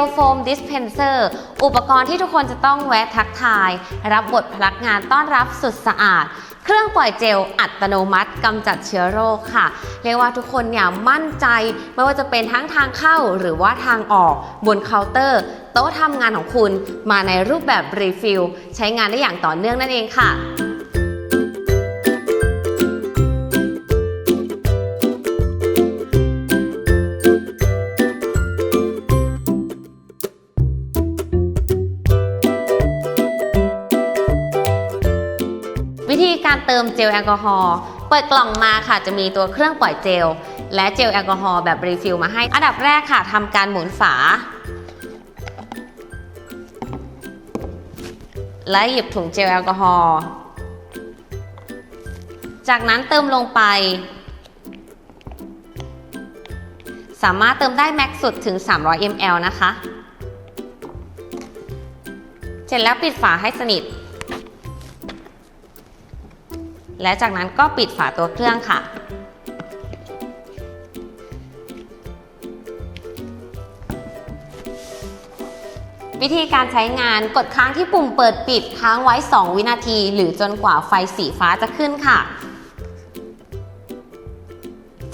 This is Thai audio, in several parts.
ลโฟมดิสเพนเซอร์อุปกรณ์ที่ทุกคนจะต้องแวะทักทาย รับบทพนักงานต้อนรับสุดสะอาด เครื่องปล่อยเจลอัตโนมัติกำจัดเชื้อโรคค่ะ เรียกว่าทุกคนเนี่ยมั่นใจ ไม่ว่าจะเป็นทั้งทางเข้าหรือว่าทางออกบนเคาน์เตอร์ โต๊ะทำงานของคุณมาในรูปแบบรีฟิลใช้งานได้อย่างต่อเนื่องนั่นเองค่ะ วิธีการเติมเจลแอลกอฮอล์เปิดกล่องมาค่ะจะมีตัวเครื่องปล่อยเจล และเจลแอลกอฮอล์แบบรีฟิลมาให้ อันดับแรกค่ะทำการหมุนฝา และหยิบถุงเจลแอลกอฮอล์จากนั้นเติมลงไป สามารถเติมได้แม็กสุดถึง 300 ml นะคะ เสร็จแล้วปิดฝาให้สนิท และจากนั้นก็ปิดฝาตัวเครื่องค่ะ วิธีการใช้งานกดค้างที่ปุ่มเปิดปิดค้างไว้ 2 วินาที หรือจนกว่าไฟสีฟ้าจะขึ้นค่ะ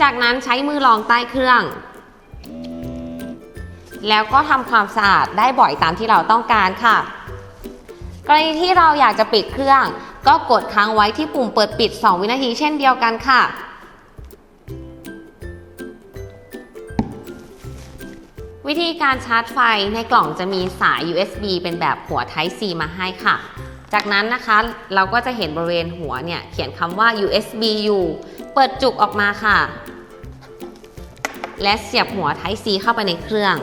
จากนั้นใช้มือรองใต้เครื่อง แล้วก็ทำความสะอาดได้บ่อยตามที่เราต้องการค่ะ กรณีที่เราอยากจะปิดเครื่อง ก็กดค้างไว้ที่ปุ่มเปิดปิด 2 วินาทีเช่นเดียวกันค่ะ วิธีการชาร์จไฟในกล่องจะมีสาย USB เป็นแบบหัว Type C มาให้ค่ะ จากนั้นนะคะเราก็จะเห็นบริเวณหัวเนี่ยเขียนคำว่า USB อยู่เปิดจุกออกมาค่ะ และเสียบหัว Type C เข้าไปในเครื่อง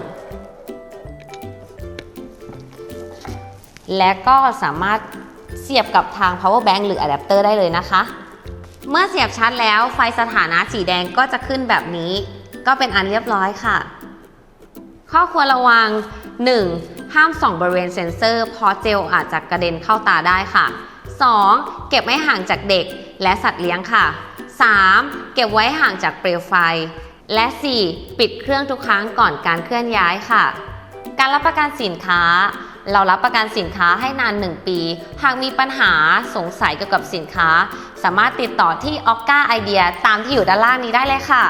และก็สามารถ เสียบกับทาง power bank หรืออะแดปเตอร์ได้เลยนะคะ เมื่อเสียบชาร์จแล้วไฟสถานะสีแดงก็จะขึ้นแบบนี้ ก็เป็นอันเรียบร้อยค่ะ ข้อควรระวัง 1. ห้ามส่องบริเวณเซ็นเซอร์เพราะเจลอาจจะกระเด็นเข้าตาได้ค่ะ 2. เก็บไว้ห่างจากเด็กและสัตว์เลี้ยงค่ะ 3. เก็บไว้ห่างจากเปลวไฟ และ 4. ปิดเครื่องทุกครั้งก่อนการเคลื่อนย้ายค่ะ การรับประกันสินค้า เรารับประกันสินค้าให้นาน 1 ปี หากมีปัญหาสงสัยเกี่ยวกับสินค้า สามารถติดต่อที่ o อกกาไอเดียตามที่อยู่ด้านล่างนี้ได้เลยค่ะ